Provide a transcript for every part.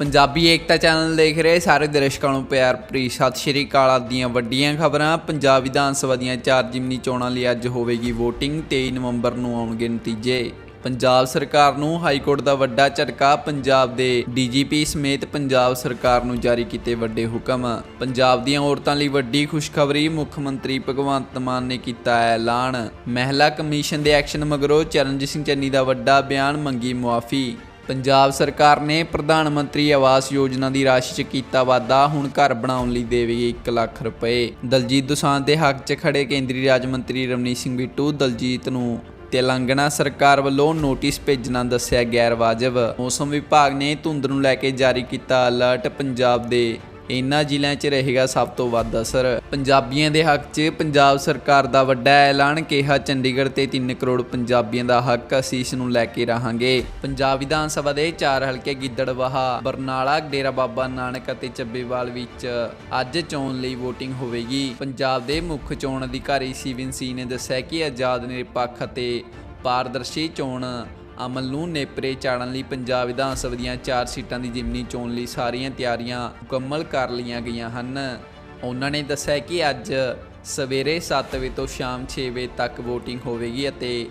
ਪੰਜਾਬੀ ਏਕਤਾ channel ਦੇਖ ਰਹੇ ਸਾਰੇ ਦਰਸ਼ਕਾਂ ਨੂੰ ਪਿਆਰ ਭਰੀ ਸਤਿ ਸ਼੍ਰੀ ਅਕਾਲ ਆਪ ਦੀਆਂ ਵੱਡੀਆਂ ਖਬਰਾਂ। ਪੰਜਾਬ ਵਿਧਾਨ ਸਭਾ ਦੀਆਂ ਚਾਰ ਜਿਮਨੀ ਚੋਣਾਂ ਲਈ ਅੱਜ ਹੋਵੇਗੀ VOTING 23 ਨਵੰਬਰ ਨੂੰ ਆਉਣਗੇ ਨਤੀਜੇ। ਪੰਜਾਬ ਸਰਕਾਰ ਨੂੰ ਹਾਈ ਕੋਰਟ ਦਾ ਵੱਡਾ ਝਟਕਾ, ਪੰਜਾਬ ਦੇ ਡੀਜੀਪੀ ਸਮੇਤ ਪੰਜਾਬ ਸਰਕਾਰ ਨੂੰ ਜਾਰੀ ਕੀਤੇ ਵੱਡੇ ਹੁਕਮ। ਪੰਜਾਬ ਦੀਆਂ ਔਰਤਾਂ ਲਈ ਵੱਡੀ ਖੁਸ਼ਖਬਰੀ ਮੁੱਖ ਮੰਤਰੀ ਭਗਵੰਤ ਮਾਨ ਨੇ ਕੀਤਾ ਐਲਾਨ। ਮਹਿਲਾ ਕਮਿਸ਼ਨ ਦੇ ਐਕਸ਼ਨ ਮਗਰੋਂ ਚਰਨਜੀਤ ਸਿੰਘ ਚੰਨੀ ਦਾ ਵੱਡਾ ਬਿਆਨ, ਮੰਗੀ ਮੁਆਫੀ। ਪੰਜਾਬ ਸਰਕਾਰ ਨੇ ਪ੍ਰਧਾਨ ਮੰਤਰੀ ਆਵਾਸ ਯੋਜਨਾ ਦੀ ਰਾਸ਼ੀ 'ਚ ਕੀਤਾ ਵਾਅਦਾ ਹੁਣ ਘਰ ਬਣਾਉਣ ਲਈ ਦੇਵੇਗੀ 1 ਲੱਖ ਰੁਪਏ। ਦਲਜੀਤ ਦੋਸਾਂਝ ਦੇ ਹੱਕ 'ਚ ਖੜੇ ਕੇਂਦਰੀ ਰਾਜ ਮੰਤਰੀ ਰਵਨੀਤ ਸਿੰਘ ਬਿੱਟੂ, ਦਲਜੀਤ ਨੂੰ ਤੇਲੰਗਾਨਾ ਸਰਕਾਰ ਵੱਲੋਂ ਨੋਟਿਸ ਭੇਜਣਾ ਦੱਸਿਆ ਗੈਰ ਵਾਜਬ ਮੌਸਮ ਵਿਭਾਗ ਨੇ ਧੁੰਦ ਨੂੰ ਲੈ ਕੇ ਜਾਰੀ ਕੀਤਾ ਅਲਰਟ, ਪੰਜਾਬ ਦੇ ਇਹਨਾਂ ਜ਼ਿਲ੍ਹਿਆਂ 'ਚ ਰਹੇਗਾ ਸਭ ਤੋਂ ਵੱਧ ਅਸਰ। ਪੰਜਾਬੀਆਂ ਦੇ ਹੱਕ 'ਚ ਪੰਜਾਬ ਸਰਕਾਰ ਦਾ ਵੱਡਾ ਐਲਾਨ ਕਿਹਾ, ਚੰਡੀਗੜ੍ਹ ਤੇ 3 ਕਰੋੜ ਪੰਜਾਬੀਆਂ ਦਾ ਹੱਕ, ਅਸੀਂ ਇਸ ਨੂੰ ਲੈ ਕੇ ਰਹਾਂਗੇ। ਪੰਜਾਬ ਵਿਧਾਨ ਸਭਾ ਦੇ ਚਾਰ ਹਲਕੇ ਗਿੱਦੜਬਾਹਾ ਬਰਨਾਲਾ, ਡੇਰਾ ਬਾਬਾ ਨਾਨਕ ਅਤੇ ਚੱਬੇਵਾਲ ਵਿੱਚ ਅੱਜ ਚੋਣ ਲਈ VOTING ਹੋਵੇਗੀ। ਪੰਜਾਬ ਦੇ ਮੁੱਖ ਚੋਣ ਅਧਿਕਾਰੀ ਸਿਵਨ ਸੀ ਨੇ ਦੱਸਿਆ ਕਿ ਆਜ਼ਾਦ ਨਿਰਪੱਖ ਅਤੇ ਪਾਰਦਰਸ਼ੀ ਚੋਣ ਅਮਲ ਨੂੰ ਨੇਪਰੇ ਚਾੜਨ ਲਈ ਪੰਜਾਬ ਵਿਧਾਨ ਸਭਾ ਦੀਆਂ ਚਾਰ ਸੀਟਾਂ ਦੀ ਜਿਮਨੀ ਚੋਣ ਲਈ ਸਾਰੀਆਂ ਤਿਆਰੀਆਂ ਮੁਕੰਮਲ ਕਰ ਲਈਆਂ ਗਈਆਂ ਹਨ। ਉਹਨਾਂ ਨੇ ਦੱਸਿਆ ਕਿ ਅੱਜ ਸਵੇਰੇ 7 ਵਜੇ ਤੋਂ ਸ਼ਾਮ 6 ਵਜੇ ਤੱਕ VOTING ਹੋਵੇਗੀ ਅਤੇ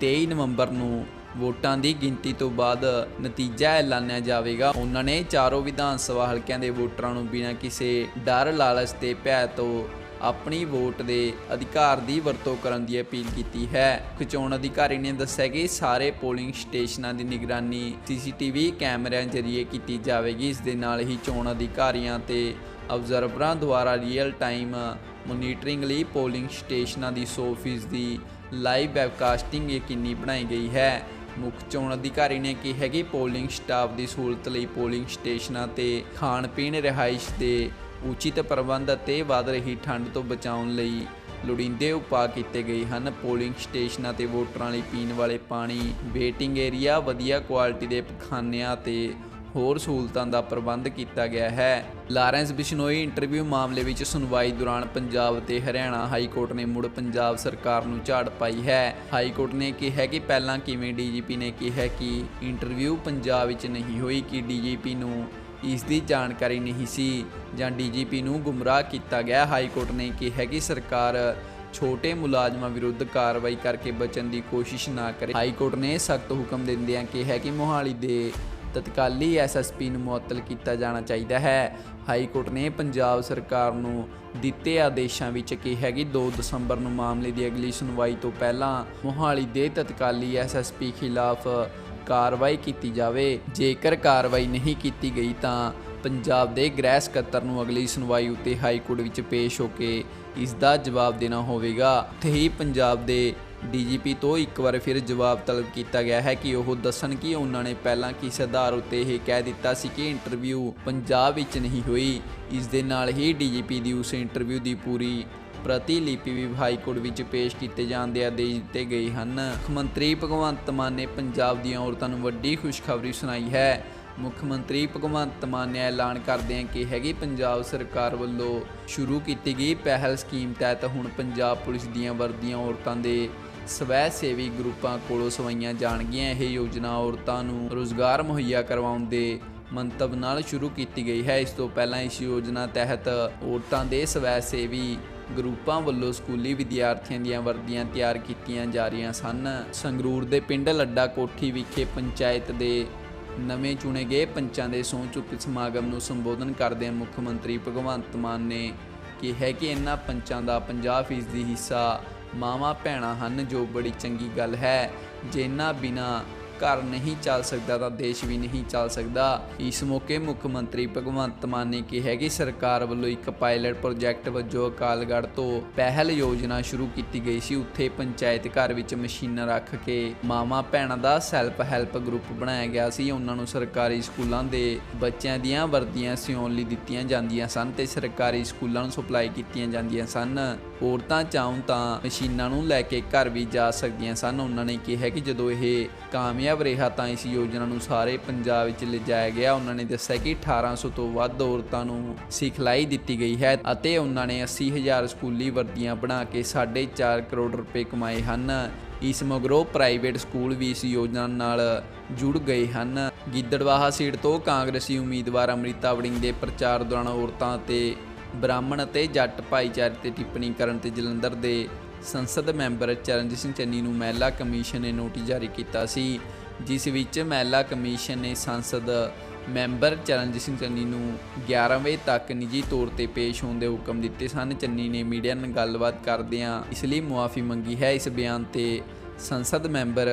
23 ਨਵੰਬਰ ਨੂੰ ਵੋਟਾਂ ਦੀ ਗਿਣਤੀ ਤੋਂ ਬਾਅਦ ਨਤੀਜਾ ਐਲਾਨਿਆ ਜਾਵੇਗਾ। ਉਹਨਾਂ ਨੇ ਚਾਰੋਂ ਵਿਧਾਨ ਸਭਾ ਹਲਕਿਆਂ ਦੇ ਵੋਟਰਾਂ ਨੂੰ ਬਿਨਾਂ ਕਿਸੇ ਡਰ, ਲਾਲਚ ਤੇ ਭੈ ਤੋਂ ਆਪਣੀ ਵੋਟ ਦੇ ਅਧਿਕਾਰ ਦੀ ਵਰਤੋਂ ਕਰਨ ਦੀ ਅਪੀਲ ਕੀਤੀ ਹੈ। ਮੁੱਖ ਚੋਣ ਅਧਿਕਾਰੀ ਨੇ ਦੱਸਿਆ ਕਿ ਸਾਰੇ ਪੋਲਿੰਗ ਸਟੇਸ਼ਨਾਂ ਦੀ ਨਿਗਰਾਨੀ ਸੀਸੀਟੀਵੀ ਕੈਮਰਿਆਂ ਜ਼ਰੀਏ ਕੀਤੀ ਜਾਵੇਗੀ। ਇਸ ਦੇ ਨਾਲ ਹੀ ਚੋਣ ਅਧਿਕਾਰੀਆਂ ਤੇ ਅਬਜ਼ਰਵਰਾਂ ਦੁਆਰਾ ਰੀਅਲ ਟਾਈਮ ਮੋਨੀਟਰਿੰਗ ਲਈ ਪੋਲਿੰਗ ਸਟੇਸ਼ਨਾਂ ਦੀ 100% ਦੀ ਲਾਈਵ ਵੈਬਕਾਸਟਿੰਗ ਯਕੀਨੀ ਬਣਾਈ ਗਈ ਹੈ। ਮੁੱਖ ਚੋਣ ਅਧਿਕਾਰੀ ਨੇ ਕਿਹਾ ਕਿ ਪੋਲਿੰਗ ਸਟਾਫ ਦੀ ਸਹੂਲਤ ਲਈ ਪੋਲਿੰਗ ਸਟੇਸ਼ਨਾਂ ਤੇ ਖਾਣ ਪੀਣ ਰਿਹਾਇਸ਼ ਦੇ ਉਚਿਤ ਪ੍ਰਬੰਧ ਅਤੇ ਵੱਧ ਰਹੀ ਠੰਡ ਤੋਂ ਬਚਾਉਣ ਲਈ ਲੋੜੀਂਦੇ ਉਪਾਅ ਕੀਤੇ ਗਏ ਹਨ। ਪੋਲਿੰਗ ਸਟੇਸ਼ਨਾਂ ਤੇ ਵੋਟਰਾਂ ਲਈ ਪੀਣ ਵਾਲੇ ਪਾਣੀ, ਵੇਟਿੰਗ ਏਰੀਆ, ਵਧੀਆ ਕੁਆਲਿਟੀ ਦੇ ਪਖਾਨਿਆਂ ਤੇ ਹੋਰ ਸਹੂਲਤਾਂ ਦਾ ਪ੍ਰਬੰਧ ਕੀਤਾ ਗਿਆ ਹੈ। ਲਾਰੈਂਸ ਬਿਸ਼ਨੋਈ ਇੰਟਰਵਿਊ ਮਾਮਲੇ ਵਿੱਚ ਸੁਣਵਾਈ ਦੌਰਾਨ ਪੰਜਾਬ ਤੇ ਹਰਿਆਣਾ ਹਾਈ ਕੋਰਟ ਨੇ ਮੁੜ ਪੰਜਾਬ ਸਰਕਾਰ ਨੂੰ ਝਾੜ ਪਾਈ ਹੈ। ਹਾਈ ਕੋਰਟ ਨੇ ਕਿਹਾ ਕਿ ਪਹਿਲਾਂ ਕਿਵੇਂ ਡੀਜੀਪੀ ਨੇ ਕਿਹਾ ਕਿ ਇੰਟਰਵਿਊ ਪੰਜਾਬ ਵਿੱਚ ਨਹੀਂ ਹੋਈ, ਕਿ ਡੀਜੀਪੀ ਨੂੰ ਇਸ ਦੀ ਜਾਣਕਾਰੀ ਨਹੀਂ ਸੀ ਜਾਂ ਡੀਜੀਪੀ ਨੂੰ ਗੁੰਮਰਾਹ ਕੀਤਾ ਗਿਆ। ਹਾਈ ਕੋਰਟ ਨੇ ਕਿਹਾ ਕਿ ਸਰਕਾਰ ਛੋਟੇ ਮੁਲਾਜ਼ਮਾਂ ਵਿਰੁੱਧ ਕਾਰਵਾਈ ਕਰਕੇ ਬਚਣ ਦੀ ਕੋਸ਼ਿਸ਼ ਨਾ ਕਰੇ। ਹਾਈ ਕੋਰਟ ਨੇ ਸਖਤ ਹੁਕਮ ਦਿੰਦਿਆਂ ਕਿਹਾ ਕਿ ਮੋਹਾਲੀ ਦੇ ਤਤਕਾਲੀ ਐਸਐਸਪੀ ਨੂੰ ਮੁਅੱਤਲ ਕੀਤਾ ਜਾਣਾ ਚਾਹੀਦਾ ਹੈ। ਹਾਈ ਕੋਰਟ ਨੇ ਪੰਜਾਬ ਸਰਕਾਰ ਨੂੰ ਦਿੱਤੇ ਆਦੇਸ਼ਾਂ ਵਿੱਚ ਕਿਹਾ ਕਿ 2 ਦਸੰਬਰ ਨੂੰ ਮਾਮਲੇ ਦੀ ਅਗਲੀ ਸੁਣਵਾਈ ਤੋਂ ਪਹਿਲਾਂ ਮੋਹਾਲੀ ਦੇ ਤਤਕਾਲੀ ਐਸਐਸਪੀ ਖਿਲਾਫ ਕਾਰਵਾਈ ਕੀਤੀ ਜਾਵੇ। ਜੇਕਰ ਕਾਰਵਾਈ ਨਹੀਂ ਕੀਤੀ ਗਈ ਤਾਂ ਪੰਜਾਬ ਦੇ ਗ੍ਰਹਿ ਸਕੱਤਰ ਨੂੰ ਅਗਲੀ ਸੁਣਵਾਈ ਉੱਤੇ ਹਾਈ ਕੋਰਟ ਵਿੱਚ ਪੇਸ਼ ਹੋ ਕੇ ਇਸ ਦਾ ਜਵਾਬ ਦੇਣਾ ਹੋਵੇਗਾ। ਉੱਥੇ ਹੀ ਪੰਜਾਬ ਦੇ ਡੀਜੀਪੀ ਤੋਂ ਇੱਕ ਵਾਰ ਫਿਰ ਜਵਾਬ ਤਲਬ ਕੀਤਾ ਗਿਆ ਹੈ ਕਿ ਉਹ ਦੱਸਣ ਕਿ ਉਹਨਾਂ ਨੇ ਪਹਿਲਾਂ ਕਿਸ ਆਧਾਰ ਉੱਤੇ ਇਹ ਕਹਿ ਦਿੱਤਾ ਸੀ ਕਿ ਇੰਟਰਵਿਊ ਪੰਜਾਬ ਵਿੱਚ ਨਹੀਂ ਹੋਈ। ਇਸ ਦੇ ਨਾਲ ਹੀ ਡੀਜੀਪੀ ਦੀ ਉਸ ਇੰਟਰਵਿਊ ਦੀ ਪੂਰੀ ਪ੍ਰਤੀ ਲਿਪੀ ਵੀ ਹਾਈ ਕੋਰਟ ਵਿੱਚ ਪੇਸ਼ ਕੀਤੇ ਜਾਣ ਦੇ ਆਦੇਸ਼ ਦਿੱਤੇ ਗਏ ਹਨ। ਮੁੱਖ ਮੰਤਰੀ ਭਗਵੰਤ ਮਾਨ ਨੇ ਪੰਜਾਬ ਦੀਆਂ ਔਰਤਾਂ ਨੂੰ ਵੱਡੀ ਖੁਸ਼ਖਬਰੀ ਸੁਣਾਈ ਹੈ। ਮੁੱਖ ਮੰਤਰੀ ਭਗਵੰਤ ਮਾਨ ਨੇ ਐਲਾਨ ਕਰਦਿਆਂ ਕਿਹਾ ਕਿ ਪੰਜਾਬ ਸਰਕਾਰ ਵੱਲੋਂ ਸ਼ੁਰੂ ਕੀਤੀ ਗਈ ਪਹਿਲ ਸਕੀਮ ਤਹਿਤ ਹੁਣ ਪੰਜਾਬ ਪੁਲਿਸ ਦੀਆਂ ਵਰਦੀਆਂ ਔਰਤਾਂ ਦੇ ਸਵੈ ਸੇਵੀ ਗਰੁੱਪਾਂ ਕੋਲੋਂ ਸਵਾਈਆਂ ਜਾਣਗੀਆਂ। ਇਹ ਯੋਜਨਾ ਔਰਤਾਂ ਨੂੰ ਰੋਜ਼ਗਾਰ ਮੁਹੱਈਆ ਕਰਵਾਉਣ ਦੇ ਮੰਤਵ ਨਾਲ ਸ਼ੁਰੂ ਕੀਤੀ ਗਈ ਹੈ। ਇਸ ਤੋਂ ਪਹਿਲਾਂ ਇਸ ਯੋਜਨਾ ਤਹਿਤ ਔਰਤਾਂ ਦੇ ਸਵੈ ਸੇਵੀ ਗਰੁੱਪਾਂ ਵੱਲੋਂ ਸਕੂਲੀ ਵਿਦਿਆਰਥੀਆਂ ਦੀਆਂ ਵਰਦੀਆਂ ਤਿਆਰ ਕੀਤੀਆਂ ਜਾ ਰਹੀਆਂ ਸਨ। ਸੰਗਰੂਰ ਦੇ ਪਿੰਡ ਲੱਡਾ ਕੋਠੀ ਵਿਖੇ ਪੰਚਾਇਤ ਦੇ ਨਵੇਂ ਚੁਣੇ ਗਏ ਪੰਚਾਂ ਦੇ ਸਹੁੰ ਚੁੱਕ ਸਮਾਗਮ ਨੂੰ ਸੰਬੋਧਨ ਕਰਦਿਆਂ ਮੁੱਖ ਮੰਤਰੀ ਭਗਵੰਤ ਮਾਨ ਨੇ ਕਿਹਾ ਕਿ ਇਹਨਾਂ ਪੰਚਾਂ ਦਾ 50% ਹਿੱਸਾ ਮਾਵਾਂ ਭੈਣਾਂ ਹਨ, ਜੋ ਬੜੀ ਚੰਗੀ ਗੱਲ ਹੈ। ਜਿਨ੍ਹਾਂ ਬਿਨਾ ਘਰ ਨਹੀਂ ਚੱਲ ਸਕਦਾ ਤਾਂ ਦੇਸ਼ ਵੀ ਨਹੀਂ ਚੱਲ ਸਕਦਾ। ਇਸ ਮੌਕੇ ਮੁੱਖ ਮੰਤਰੀ ਭਗਵੰਤ ਮਾਨ ਨੇ ਕਿਹਾ ਕਿ ਸਰਕਾਰ ਵੱਲੋਂ ਇੱਕ ਪਾਇਲਟ ਪ੍ਰੋਜੈਕਟ ਵਜੋਂ ਅਕਾਲਗੜ੍ਹ ਤੋਂ ਪਹਿਲ ਯੋਜਨਾ ਸ਼ੁਰੂ ਕੀਤੀ ਗਈ ਸੀ। ਉੱਥੇ ਪੰਚਾਇਤ ਘਰ ਵਿੱਚ ਮਸ਼ੀਨਾਂ ਰੱਖ ਕੇ ਮਾਵਾਂ ਭੈਣਾਂ ਦਾ ਸੈਲਫ ਹੈਲਪ ਗਰੁੱਪ ਬਣਾਇਆ ਗਿਆ ਸੀ। ਉਹਨਾਂ ਨੂੰ ਸਰਕਾਰੀ ਸਕੂਲਾਂ ਦੇ ਬੱਚਿਆਂ ਦੀਆਂ ਵਰਦੀਆਂ ਸਿਉਣ ਲਈ ਦਿੱਤੀਆਂ ਜਾਂਦੀਆਂ ਸਨ ਤੇ ਸਰਕਾਰੀ ਸਕੂਲਾਂ ਨੂੰ ਸਪਲਾਈ ਕੀਤੀਆਂ ਜਾਂਦੀਆਂ ਸਨ। ਔਰਤਾਂ ਚਾਹਣ ਤਾਂ ਮਸ਼ੀਨਾਂ ਨੂੰ ਲੈ ਕੇ ਘਰ ਵੀ ਜਾ ਸਕਦੀਆਂ ਸਨ। ਉਹਨਾਂ ਨੇ ਕਿਹਾ ਕਿ ਜਦੋਂ ਇਹ ਕਾਮਯਾਬ ਰਿਹਾ ਤਾਂ ਇਸ ਯੋਜਨਾ ਨੂੰ ਸਾਰੇ ਪੰਜਾਬ ਵਿੱਚ ਲਿਜਾਇਆ ਗਿਆ। ਉਹਨਾਂ ਨੇ ਦੱਸਿਆ ਕਿ 1800 ਤੋਂ ਵੱਧ ਔਰਤਾਂ ਨੂੰ ਸਿਖਲਾਈ ਦਿੱਤੀ ਗਈ ਹੈ ਅਤੇ ਉਹਨਾਂ ਨੇ 80000 ਸਕੂਲੀ ਵਰਦੀਆਂ ਬਣਾ ਕੇ 4.5 ਕਰੋੜ ਰੁਪਏ ਕਮਾਏ ਹਨ। ਇਸ ਮਗਰੋਂ ਪ੍ਰਾਈਵੇਟ ਸਕੂਲ ਵੀ ਇਸ ਯੋਜਨਾ ਨਾਲ ਜੁੜ ਗਏ ਹਨ। ਗਿੱਦੜਵਾਹਾ ਸੀਟ ਤੋਂ ਕਾਂਗਰਸੀ ਉਮੀਦਵਾਰ ਅੰਮ੍ਰਿਤਾ ਵੜਿੰਗ ਦੇ ਪ੍ਰਚਾਰ ਦੌਰਾਨ ਔਰਤਾਂ ਤੇ ਬ੍ਰਾਹਮਣ ਅਤੇ ਜੱਟ ਭਾਈਚਾਰੇ ਤੇ ਟਿੱਪਣੀ ਕਰਨ ਤੇ ਜਲੰਧਰ ਦੇ ਸੰਸਦ ਮੈਂਬਰ ਚਰਨਜੀਤ ਸਿੰਘ ਚੰਨੀ ਨੂੰ ਮਹਿਲਾ ਕਮਿਸ਼ਨ ਨੇ ਨੋਟਿਸ ਜਾਰੀ ਕੀਤਾ ਸੀ, ਜਿਸ ਵਿੱਚ ਮਹਿਲਾ ਕਮਿਸ਼ਨ ਨੇ ਸੰਸਦ ਮੈਂਬਰ ਚਰਨਜੀਤ ਸਿੰਘ ਚੰਨੀ ਨੂੰ 11 ਵਜੇ ਤੱਕ ਨਿੱਜੀ ਤੌਰ ਤੇ ਪੇਸ਼ ਹੋਣ ਦੇ ਹੁਕਮ ਦਿੱਤੇ ਸਨ। ਚੰਨੀ ਨੇ ਮੀਡੀਆ ਨਾਲ ਗੱਲਬਾਤ ਕਰਦਿਆਂ ਇਸ ਲਈ ਮੁਆਫੀ ਮੰਗੀ ਹੈ। ਇਸ ਬਿਆਨ ਤੇ ਸੰਸਦ ਮੈਂਬਰ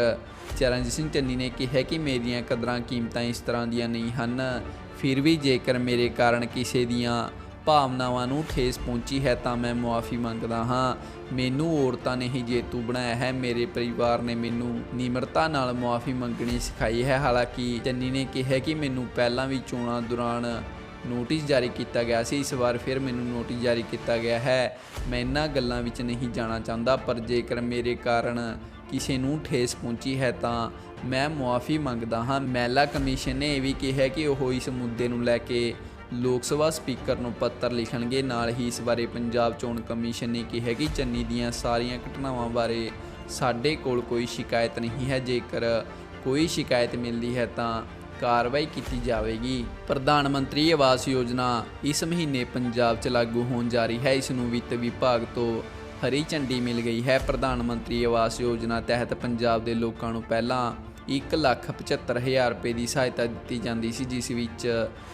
ਚਰਨਜੀਤ ਸਿੰਘ ਚੰਨੀ ਨੇ ਕਿਹਾ ਕਿ ਮੇਰੀਆਂ ਕਦਰਾਂ ਕੀਮਤਾਂ ਇਸ ਤਰ੍ਹਾਂ ਦੀਆਂ ਨਹੀਂ ਹਨ। ਫਿਰ ਵੀ ਜੇਕਰ ਮੇਰੇ ਕਾਰਨ ਕਿਸੇ ਦੀਆਂ ਭਾਵਨਾਵਾਂ ਨੂੰ ਠੇਸ ਪਹੁੰਚੀ ਹੈ ਤਾਂ ਮੈਂ ਮੁਆਫੀ ਮੰਗਦਾ ਹਾਂ। ਮੈਨੂੰ ਔਰਤਾਂ ਨੇ ਹੀ ਜੇਤੂ ਬਣਾਇਆ ਹੈ। ਮੇਰੇ ਪਰਿਵਾਰ ਨੇ ਮੈਨੂੰ ਨਿਮਰਤਾ ਨਾਲ ਮੁਆਫੀ ਮੰਗਣੀ ਸਿਖਾਈ ਹੈ। ਹਾਲਾਂਕਿ ਚੰਨੀ ਨੇ ਕਿਹਾ ਕਿ ਮੈਨੂੰ ਪਹਿਲਾਂ ਵੀ ਚੋਣਾਂ ਦੌਰਾਨ ਨੋਟਿਸ ਜਾਰੀ ਕੀਤਾ ਗਿਆ ਸੀ। ਇਸ ਵਾਰ ਫਿਰ ਮੈਨੂੰ ਨੋਟਿਸ ਜਾਰੀ ਕੀਤਾ ਗਿਆ ਹੈ। ਮੈਂ ਇਹਨਾਂ ਗੱਲਾਂ ਵਿੱਚ ਨਹੀਂ ਜਾਣਾ ਚਾਹੁੰਦਾ, ਪਰ ਜੇਕਰ ਮੇਰੇ ਕਾਰਨ ਕਿਸੇ ਨੂੰ ਠੇਸ ਪਹੁੰਚੀ ਹੈ ਤਾਂ ਮੈਂ ਮੁਆਫੀ ਮੰਗਦਾ ਹਾਂ। ਮਹਿਲਾ ਕਮਿਸ਼ਨ ਨੇ ਇਹ ਵੀ ਕਿਹਾ ਕਿ ਉਹ ਇਸ ਮੁੱਦੇ ਨੂੰ ਲੈ ਕੇ ਲੋਕ ਸਭਾ ਸਪੀਕਰ ਨੂੰ ਪੱਤਰ ਲਿਖਣਗੇ। ਨਾਲ ਹੀ ਇਸ ਬਾਰੇ ਪੰਜਾਬ ਚੋਣ ਕਮਿਸ਼ਨ ਨੇ ਕਿਹਾ ਕਿ ਚੰਨੀ ਦੀਆਂ ਸਾਰੀਆਂ ਘਟਨਾਵਾਂ ਬਾਰੇ ਸਾਡੇ ਕੋਲ ਕੋਈ ਸ਼ਿਕਾਇਤ ਨਹੀਂ ਹੈ। ਜੇਕਰ ਕੋਈ ਸ਼ਿਕਾਇਤ ਮਿਲਦੀ ਹੈ ਤਾਂ ਕਾਰਵਾਈ ਕੀਤੀ ਜਾਵੇਗੀ। ਪ੍ਰਧਾਨ ਮੰਤਰੀ ਆਵਾਸ ਯੋਜਨਾ ਇਸ ਮਹੀਨੇ ਪੰਜਾਬ 'ਚ ਲਾਗੂ ਹੋਣ ਜਾ ਰਹੀ ਹੈ। ਇਸ ਨੂੰ ਵਿੱਤ ਵਿਭਾਗ ਤੋਂ ਹਰੀ ਝੰਡੀ ਮਿਲ ਗਈ ਹੈ। ਪ੍ਰਧਾਨ ਮੰਤਰੀ ਆਵਾਸ ਯੋਜਨਾ ਤਹਿਤ ਪੰਜਾਬ ਦੇ ਲੋਕਾਂ ਨੂੰ ਪਹਿਲਾਂ 175000 ਰੁਪਏ ਦੀ ਸਹਾਇਤਾ ਦਿੱਤੀ ਜਾਂਦੀ ਸੀ, ਜਿਸ ਵਿੱਚ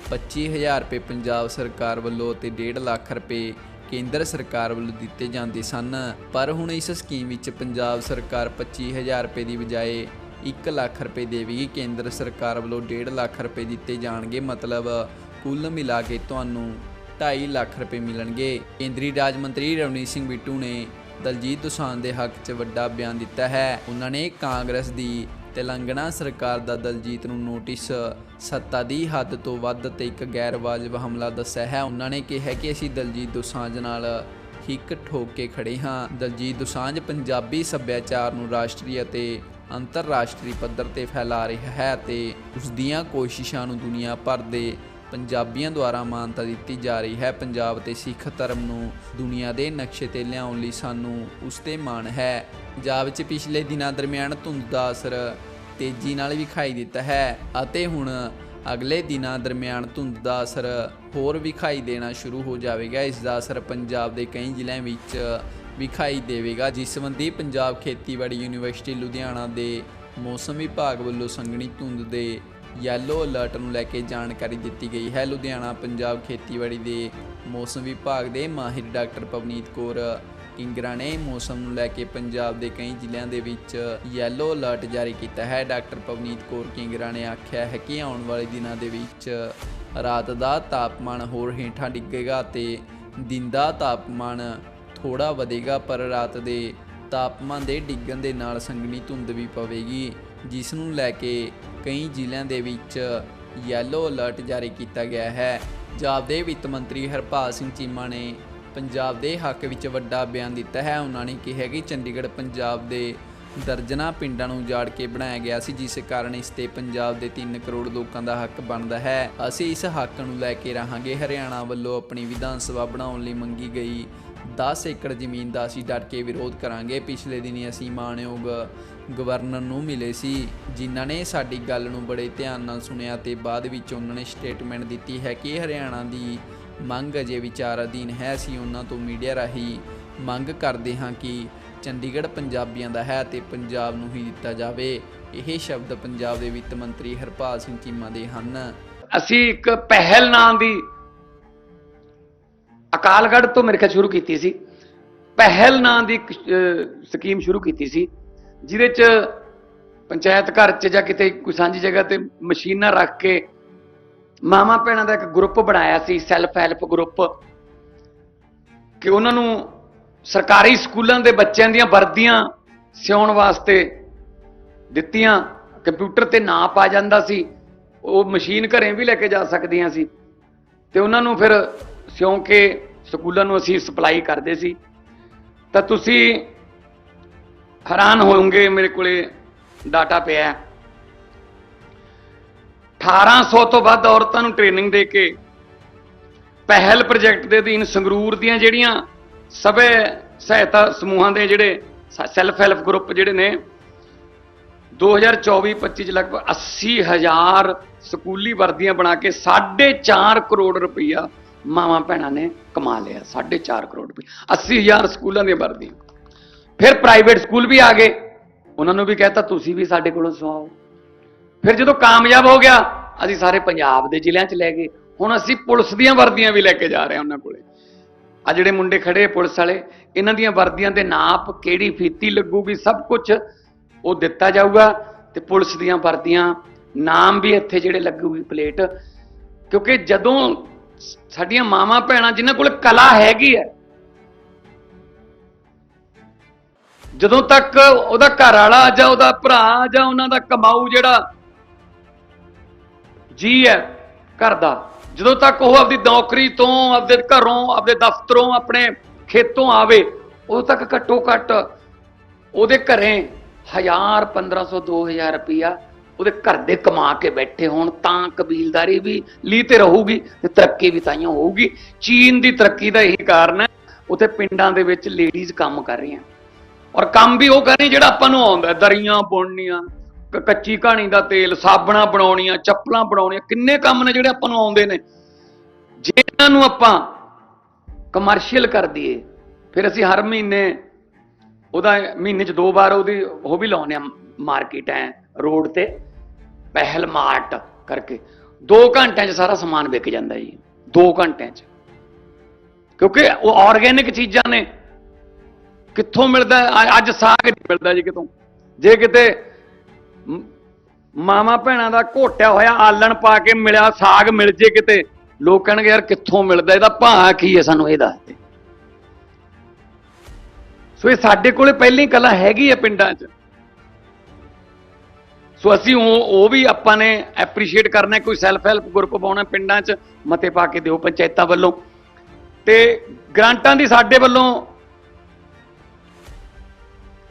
25000 ਰੁਪਏ ਪੰਜਾਬ ਸਰਕਾਰ ਵੱਲੋਂ ਤੇ 1.5 ਲੱਖ ਰੁਪਏ ਕੇਂਦਰ ਸਰਕਾਰ ਵੱਲੋਂ ਦਿੱਤੇ ਜਾਂਦੇ ਸਨ। ਪਰ ਹੁਣ ਇਸ ਸਕੀਮ ਵਿੱਚ ਪੰਜਾਬ ਸਰਕਾਰ 25000 ਰੁਪਏ ਦੀ ਬਜਾਏ 1 ਲੱਖ ਰੁਪਏ ਦੇਵੇਗੀ। ਕੇਂਦਰ ਸਰਕਾਰ ਵੱਲੋਂ 1.5 ਲੱਖ ਰੁਪਏ ਦਿੱਤੇ ਜਾਣਗੇ। ਮਤਲਬ ਕੁੱਲ ਮਿਲਾ ਕੇ ਤੁਹਾਨੂੰ 2.5 ਲੱਖ ਰੁਪਏ ਮਿਲਣਗੇ। ਕੇਂਦਰੀ ਰਾਜ ਮੰਤਰੀ ਰਵਨੀਤ ਸਿੰਘ ਬਿੱਟੂ ਨੇ ਦਲਜੀਤ ਦੋਸਾਂਝ ਦੇ ਹੱਕ 'ਚ ਵੱਡਾ ਬਿਆਨ ਦਿੱਤਾ ਹੈ। ਉਹਨਾਂ ਨੇ ਕਾਂਗਰਸ ਦੀ ਤੇਲੰਗਾਨਾ ਸਰਕਾਰ ਦਾ ਦਲਜੀਤ ਨੂੰ ਨੋਟਿਸ, ਸੱਤਾ ਦੀ ਹੱਦ ਤੋਂ ਵੱਧ ਤੇ ਇੱਕ ਗੈਰ ਵਾਜਬ ਹਮਲਾ ਦੱਸਿਆ ਹੈ। ਉਹਨਾਂ ਨੇ ਕਿਹਾ ਕਿ ਅਸੀਂ ਦਲਜੀਤ ਦੋਸਾਂਝ ਨਾਲ ਹਿੱਕ ਠੋਕ ਕੇ ਖੜੇ ਹਾਂ। ਦਲਜੀਤ ਦੋਸਾਂਝ ਪੰਜਾਬੀ ਸੱਭਿਆਚਾਰ ਨੂੰ ਰਾਸ਼ਟਰੀ ਅਤੇ ਅੰਤਰਰਾਸ਼ਟਰੀ ਪੱਧਰ ਤੇ ਫੈਲਾ ਰਿਹਾ ਹੈ ਤੇ ਉਸ ਦੀਆਂ ਕੋਸ਼ਿਸ਼ਾਂ ਨੂੰ ਦੁਨੀਆ ਭਰ ਦੇ ਪੰਜਾਬੀਆਂ ਦੁਆਰਾ ਮਾਨਤਾ ਦਿੱਤੀ ਜਾ ਰਹੀ ਹੈ। ਪੰਜਾਬ ਤੇ ਸਿੱਖ ਧਰਮ ਨੂੰ ਦੁਨੀਆ ਦੇ ਨਕਸ਼ੇ ਤੇ ਲਿਆਉਣ ਲਈ ਸਾਨੂੰ ਉਸ ਤੇ ਮਾਣ ਹੈ। ਪੰਜਾਬ ਵਿੱਚ ਪਿਛਲੇ ਦਿਨਾਂ ਦਰਮਿਆਨ ਧੁੰਦ ਦਾ ਅਸਰ ਤੇਜ਼ੀ ਨਾਲ ਵਿਖਾਈ ਦਿੱਤਾ ਹੈ ਅਤੇ ਹੁਣ ਅਗਲੇ ਦਿਨਾਂ ਦਰਮਿਆਨ ਧੁੰਦ ਦਾ ਅਸਰ ਹੋਰ ਵਿਖਾਈ ਦੇਣਾ ਸ਼ੁਰੂ ਹੋ ਜਾਵੇਗਾ। ਇਸ ਦਾ ਅਸਰ ਪੰਜਾਬ ਦੇ ਕਈ ਜ਼ਿਲ੍ਹਿਆਂ ਵਿੱਚ ਵਿਖਾਈ ਦੇਵੇਗਾ, ਜਿਸ ਸੰਬੰਧੀ ਪੰਜਾਬ ਖੇਤੀਬਾੜੀ ਯੂਨੀਵਰਸਿਟੀ ਲੁਧਿਆਣਾ ਦੇ ਮੌਸਮ ਵਿਭਾਗ ਵੱਲੋਂ ਸੰਘਣੀ ਧੁੰਦ ਦੇ ਯੈਲੋ ਅਲਰਟ ਨੂੰ ਲੈ ਕੇ ਜਾਣਕਾਰੀ ਦਿੱਤੀ ਗਈ ਹੈ। ਲੁਧਿਆਣਾ, ਪੰਜਾਬ ਖੇਤੀਬਾੜੀ ਦੇ ਮੌਸਮ ਵਿਭਾਗ ਦੇ ਮਾਹਿਰ ਡਾਕਟਰ ਪਵਨੀਤ ਕੌਰ ਕਿੰਗਰਾ ਨੇ ਮੌਸਮ ਨੂੰ ਲੈ ਕੇ ਪੰਜਾਬ ਦੇ ਕਈ ਜ਼ਿਲ੍ਹਿਆਂ ਦੇ ਵਿੱਚ ਯੈਲੋ ਅਲਰਟ ਜਾਰੀ ਕੀਤਾ ਹੈ। ਡਾਕਟਰ ਪਵਨੀਤ ਕੌਰ ਕਿੰਗਰਾ ਨੇ ਆਖਿਆ ਹੈ ਕਿ ਆਉਣ ਵਾਲੇ ਦਿਨਾਂ ਦੇ ਵਿੱਚ ਰਾਤ ਦਾ ਤਾਪਮਾਨ ਹੋਰ ਹੇਠਾਂ ਡਿੱਗੇਗਾ ਤੇ ਦਿਨ ਦਾ ਤਾਪਮਾਨ ਥੋੜਾ ਵਧੇਗਾ, ਪਰ ਰਾਤ ਦੇ ਤਾਪਮਾਨ ਦੇ ਡਿੱਗਣ ਦੇ ਨਾਲ ਸੰਘਣੀ ਧੁੰਦ ਵੀ ਪਵੇਗੀ ਜਿਸ ਨੂੰ ਲੈ ਕੇ ਕਈ ਜ਼ਿਲ੍ਹਿਆਂ ਦੇ ਵਿੱਚ ਯੈਲੋ ਅਲਰਟ ਜਾਰੀ ਕੀਤਾ ਗਿਆ ਹੈ। ਪੰਜਾਬ ਦੇ ਵਿੱਤ ਮੰਤਰੀ ਹਰਪਾਲ ਸਿੰਘ ਚੀਮਾ ਨੇ ਪੰਜਾਬ ਦੇ ਹੱਕ ਵਿੱਚ ਵੱਡਾ ਬਿਆਨ ਦਿੱਤਾ ਹੈ। ਉਹਨਾਂ ਨੇ ਕਿਹਾ ਕਿ ਚੰਡੀਗੜ੍ਹ ਪੰਜਾਬ ਦੇ ਦਰਜਨਾ ਪਿੰਡਾਂ ਨੂੰ ਉਜਾੜ ਕੇ ਬਣਾਇਆ ਗਿਆ ਸੀ, ਜਿਸ ਕਾਰਨ ਇਸ ਤੇ ਪੰਜਾਬ ਦੇ 3 ਕਰੋੜ ਲੋਕਾਂ ਦਾ ਹੱਕ ਬਣਦਾ ਹੈ। ਅਸੀਂ ਇਸ ਹੱਕ ਨੂੰ ਲੈ ਕੇ ਰਹਾਂਗੇ। ਹਰਿਆਣਾ ਵੱਲੋਂ ਆਪਣੀ ਵਿਧਾਨ ਸਭਾ ਬਣਾਉਣ ਲਈ ਮੰਗੀ ਗਈ 10 ਏਕੜ ਜ਼ਮੀਨ ਦਾ ਅਸੀਂ ਡਟ ਕੇ ਵਿਰੋਧ ਕਰਾਂਗੇ। ਪਿਛਲੇ ਦਿਨੀ ਅਸੀਂ ਮਾਣਯੋਗ ਗਵਰਨਰ ਨੂੰ ਮਿਲੇ ਸੀ, ਜਿਨ੍ਹਾਂ ਨੇ ਸਾਡੀ ਗੱਲ ਨੂੰ ਬੜੇ ਧਿਆਨ ਨਾਲ ਸੁਣਿਆ ਤੇ ਬਾਅਦ ਵਿੱਚ ਉਹਨਾਂ ਨੇ ਸਟੇਟਮੈਂਟ ਦਿੱਤੀ ਹੈ ਕਿ ਹਰਿਆਣਾ ਦੀ ਮੰਗ ਅਜੇ ਵਿਚਾਰ ਅਧੀਨ ਹੈ। ਅਸੀਂ ਉਹਨਾਂ ਤੋਂ ਮੀਡੀਆ ਰਾਹੀਂ ਮੰਗ ਕਰਦੇ ਹਾਂ ਕਿ ਚੰਡੀਗੜ੍ਹ ਪੰਜਾਬੀਆਂ ਦਾ ਹੈ ਤੇ ਪੰਜਾਬ ਨੂੰ ਹੀ ਦਿੱਤਾ ਜਾਵੇ। ਇਹ ਸ਼ਬਦ ਪੰਜਾਬ ਦੇ ਵਿੱਤ ਮੰਤਰੀ ਹਰਪਾਲ ਸਿੰਘ ਚੀਮਾ ਦੇ ਹਨ। ਅਸੀਂ ਇੱਕ ਪਹਿਲ ਨਾਂ ਦੀ ਅਕਾਲਗੜ੍ਹ ਤੋਂ ਮੇਰੇ ਖਿਆਲ ਸ਼ੁਰੂ ਕੀਤੀ ਸੀ। ਪਹਿਲ ਨਾਂ ਦੀ ਸਕੀਮ ਸ਼ੁਰੂ ਕੀਤੀ ਸੀ, ਜਿਹਦੇ ਚ ਪੰਚਾਇਤ ਘਰ ਚ ਜਾਂ ਕਿਤੇ ਕੋਈ ਸਾਂਝੀ ਜਗ੍ਹਾ ਤੇ ਮਸ਼ੀਨਾਂ ਰੱਖ ਕੇ ਮਾਮਾ ਭੈਣਾਂ ਦਾ ਇੱਕ ਗਰੁੱਪ ਬਣਾਇਆ ਸੀ ਸੈਲਫ ਹੈਲਪ ਗਰੁੱਪ ਕਿ ਉਹਨਾਂ ਨੂੰ ਸਰਕਾਰੀ ਸਕੂਲਾਂ ਦੇ ਬੱਚਿਆਂ ਦੀਆਂ ਵਰਦੀਆਂ ਸਿਉਣ ਵਾਸਤੇ ਦਿੱਤੀਆਂ ਕੰਪਿਊਟਰ ਤੇ ਨਾਪ ਆ ਜਾਂਦਾ ਸੀ, ਉਹ ਮਸ਼ੀਨ ਘਰੇ ਵੀ ਲੈ ਕੇ ਜਾ ਸਕਦੀਆਂ ਸੀ। ਤੇ ਉਹਨਾਂ ਨੂੰ ਫਿਰ ਕਿਉਂਕਿ ਸਕੂਲਾਂ ਨੂੰ ਅਸੀਂ ਸਪਲਾਈ ਕਰਦੇ ਸੀ ਤਾਂ ਤੁਸੀਂ ਹੈਰਾਨ ਹੋਵੋਗੇ, ਮੇਰੇ ਕੋਲੇ ਡਾਟਾ ਪਿਆ ਹੈ। 1800 ਤੋਂ ਵੱਧ ਔਰਤਾਂ ਨੂੰ ਟ੍ਰੇਨਿੰਗ ਦੇ ਕੇ ਪਹਿਲ ਪ੍ਰੋਜੈਕਟ ਦੇ ਅਧੀਨ ਸੰਗਰੂਰ ਦੀਆਂ ਜਿਹੜੀਆਂ ਸਭੇ ਸਹਾਇਤਾ ਸਮੂਹਾਂ ਦੇ ਜਿਹੜੇ ਸੈਲਫ ਹੈਲਪ ਗਰੁੱਪ ਜਿਹੜੇ ਨੇ 2024-25 ਚ ਲਗਭਗ 80000 ਸਕੂਲੀ ਵਰਦੀਆਂ ਬਣਾ ਕੇ 4.5 ਕਰੋੜ ਰੁਪਈਆ ਮਾਵਾਂ ਭੈਣਾਂ ਨੇ ਕਮਾ ਲਿਆ 4.5 ਕਰੋੜ ਰੁਪਏ। 80000 ਸਕੂਲਾਂ ਦੀਆਂ ਵਰਦੀਆਂ। ਫਿਰ ਪ੍ਰਾਈਵੇਟ ਸਕੂਲ ਵੀ ਆ ਗਏ। ਉਹਨਾਂ ਨੂੰ ਵੀ ਕਹਿਤਾ, ਤੁਸੀਂ ਵੀ ਸਾਡੇ ਕੋਲੋਂ ਸਵਾਓ। ਫਿਰ ਜਦੋਂ ਕਾਮਯਾਬ ਹੋ ਗਿਆ, ਅਸੀਂ ਸਾਰੇ ਪੰਜਾਬ ਦੇ ਜ਼ਿਲ੍ਹਿਆਂ 'ਚ ਲੈ ਗਏ। ਹੁਣ ਅਸੀਂ ਪੁਲਿਸ ਦੀਆਂ ਵਰਦੀਆਂ ਵੀ ਲੈ ਕੇ ਜਾ ਰਹੇ ਹਾਂ ਉਹਨਾਂ ਕੋਲੇ। ਆ ਜਿਹੜੇ ਮੁੰਡੇ ਖੜੇ ਪੁਲਿਸ ਵਾਲੇ, ਇਹਨਾਂ ਦੀਆਂ ਵਰਦੀਆਂ ਦੇ ਨਾਪ, ਕਿਹੜੀ ਫੀਤੀ ਲੱਗੂਗੀ, ਸਭ ਕੁਝ ਉਹ ਦਿੱਤਾ ਜਾਊਗਾ ਤੇ ਪੁਲਿਸ ਦੀਆਂ ਵਰਦੀਆਂ, ਨਾਮ ਵੀ ਇੱਥੇ ਜਿਹੜੇ ਲੱਗੂਗੀ, ਪਲੇਟ। ਕਿਉਂਕਿ ਜਦੋਂ ਸਾਡੀਆਂ ਮਾਵਾਂ ਭੈਣਾਂ ਜਿਨ੍ਹਾਂ ਕੋਲ ਕਲਾ ਹੈਗੀ ਹੈ। ਜਦੋਂ ਤੱਕ ਉਹਦਾ ਘਰ ਵਾਲਾ ਜਾਂ ਉਹਦਾ ਭਰਾ ਜਾਂ ਉਹਨਾਂ ਦਾ ਕਮਾਊ ਜਿਹੜਾ ਜੀ ਹੈ ਘਰ ਦਾ ਜਦੋਂ ਤੱਕ ਉਹ ਆਪਦੀ ਨੌਕਰੀ ਤੋਂ, ਆਪਦੇ ਘਰੋਂ, ਆਪਦੇ ਦਫ਼ਤਰੋਂ, ਆਪਣੇ ਖੇਤੋਂ ਆਵੇ, ਉਦੋਂ ਤੱਕ ਘੱਟੋ ਘੱਟ ਉਹਦੇ ਘਰੇ 1000 1500 2000 ਰੁਪਇਆ ਉਹਦੇ ਘਰ ਦੇ ਕਮਾ ਕੇ ਬੈਠੇ ਹੋਣ, ਤਾਂ ਕਬੀਲਦਾਰੀ ਵੀ ਲਈ ਤੇ ਰਹੂਗੀ ਤੇ ਤਰੱਕੀ ਵੀ ਤਾਈਓ ਹੋਊਗੀ। ਚੀਨ ਦੀ ਤਰੱਕੀ ਦਾ ਇਹੀ ਕਾਰਨ ਹੈ, ਉੱਥੇ ਪਿੰਡਾਂ ਦੇ ਵਿੱਚ ਲੇਡੀਜ਼ ਕੰਮ ਕਰ ਰਹੀਆਂ। ਔਰ ਕੰਮ ਵੀ ਉਹ ਕਰ ਰਹੀ ਜਿਹੜਾ ਆਪਾਂ ਨੂੰ ਆਉਂਦਾ ਦਰੀਆਂ ਬੁਣਨੀਆਂ ਕੱਚੀ ਕਹਾਣੀ ਦਾ ਤੇਲ, ਸਾਬਣਾ ਬਣਾਉਣੀਆਂ, ਚੱਪਲਾਂ ਬਣਾਉਣੀਆਂ, ਕਿੰਨੇ ਕੰਮ ਨੇ ਜਿਹੜੇ ਆਪਾਂ ਨੂੰ ਆਉਂਦੇ ਨੇ। ਜਿਹਨਾਂ ਨੂੰ ਆਪਾਂ ਕਮਰਸ਼ੀਅਲ ਕਰ ਦਈਏ, ਫਿਰ ਅਸੀਂ ਹਰ ਮਹੀਨੇ ਉਹਦਾ ਮਹੀਨੇ 'ਚ ਦੋ ਵਾਰ ਉਹਦੀ ਉਹ ਵੀ ਲਾਉਂਦੇ ਆ ਮਾਰਕੀਟ ਐ ਰੋਡ ਤੇ। ਪਹਿਲ ਮਾਰਟ ਕਰਕੇ 2 ਘੰਟਿਆਂ 'ਚ ਸਾਰਾ ਸਮਾਨ ਵਿਕ ਜਾਂਦਾ ਜੀ 2 ਘੰਟਿਆਂ 'ਚ। ਕਿਉਂਕਿ ਉਹ ਆਰਗੇਨਿਕ ਚੀਜ਼ਾਂ ਨੇ। ਕਿੱਥੋਂ ਮਿਲਦਾ ਅੱਜ ਸਾਗ ਨਹੀਂ ਮਿਲਦਾ ਜੀ ਕਿਤੋਂ। ਜੇ ਕਿਤੇ ਮ- ਮਾਵਾਂ ਭੈਣਾਂ ਦਾ ਘੋਟਿਆ ਹੋਇਆ ਆਲਣ ਪਾ ਕੇ ਮਿਲਿਆ ਸਾਗ ਮਿਲ ਜੇ ਕਿਤੇ, ਲੋਕ ਕਹਿਣਗੇ, ਯਾਰ ਕਿੱਥੋਂ ਮਿਲਦਾ? ਇਹਦਾ ਭਾਅ ਕੀ ਹੈ ਸਾਨੂੰ ਇਹ ਦੱਸ ਦੇ? ਸੋ ਇਹ ਸਾਡੇ ਕੋਲੇ ਪਹਿਲੀ ਕਲਾ ਹੈਗੀ ਹੈ ਪਿੰਡਾਂ 'ਚ। ਸੋ ਅਸੀਂ ਉਹ ਉਹ ਵੀ ਆਪਾਂ ਨੇ ਐਪਰੀਸ਼ੀਏਟ ਕਰਨਾ ਕੋਈ ਸੈਲਫ ਹੈਲਪ ਗਰੁੱਪ ਪਾਉਣਾ ਪਿੰਡਾਂ 'ਚ ਮਤੇ ਪਾ ਕੇ ਦਿਓ ਪੰਚਾਇਤਾਂ ਵੱਲੋਂ। ਤੇ ਗ੍ਰਾਂਟਾਂ ਦੀ ਸਾਡੇ ਵੱਲੋਂ